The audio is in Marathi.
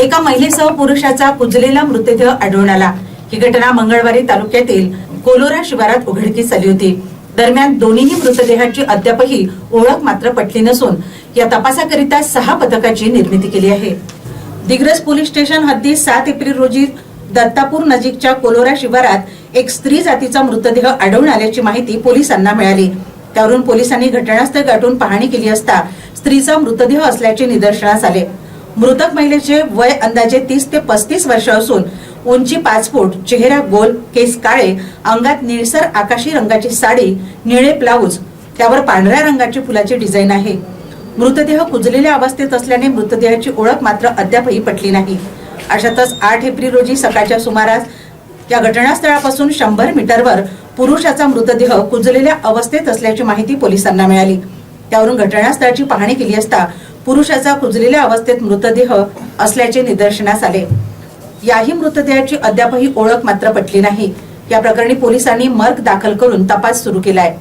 एका महिलेसह पुरुषाचा कुजलेला मृतदेह आढळून आला. ही घटना मंगळवारी तालुक्यातील कोलोरा शिवारात उघडकीस आली होती. दरम्यान दोन्हीही मृतदेहाची अद्यापही ओळख मात्र पटली नसून या तपासाकरिता सहा पथकाची निर्मिती केली आहे. दिग्रस पोलीस स्टेशन हद्दीत सात एप्रिल रोजी दत्तापूर नजीकच्या कोलोरा शिवारात एक स्त्री जातीचा मृतदेह आढळून आल्याची माहिती पोलिसांना मिळाली. त्यावरून पोलिसांनी घटनास्थळ गाठून पाहणी केली असता स्त्रीचा मृतदेह असल्याचे निदर्शनास आले. मृतक महिलेचे वय अंदाजे तीस ते पस्तीस वर्ष असून उंची पाच फूट चेहरा गोल केस काळे अंगात निळसर आकाशी रंगाची साडी निळे ब्लाऊज त्यावर पांढऱ्या रंगाची फुलाची डिझाईन आहे. मृतदेह कुजलेल्या अवस्थेत असल्याने मृतदेहाची ओळख मात्र अद्यापही पटली नाही. अशातच आठ एप्रिल रोजी सकाळच्या सुमारास या घटनास्थळापासून शंभर मीटरवर पुरुषाचा मृतदेह कुजलेल्या अवस्थेत असल्याची माहिती पोलिसांना मिळाली. त्यावरून घटनास्थळाची पाहणी केली असता पुरुषाचा कुजलेल्या अवस्थेत मृतदेह असल्याचे निदर्शनास आले. याही मृतदेहाची अद्यापही ओळख मात्र पटली नाही. या प्रकरणी पोलिसांनी मर्ग दाखल करून तपास सुरू केलाय.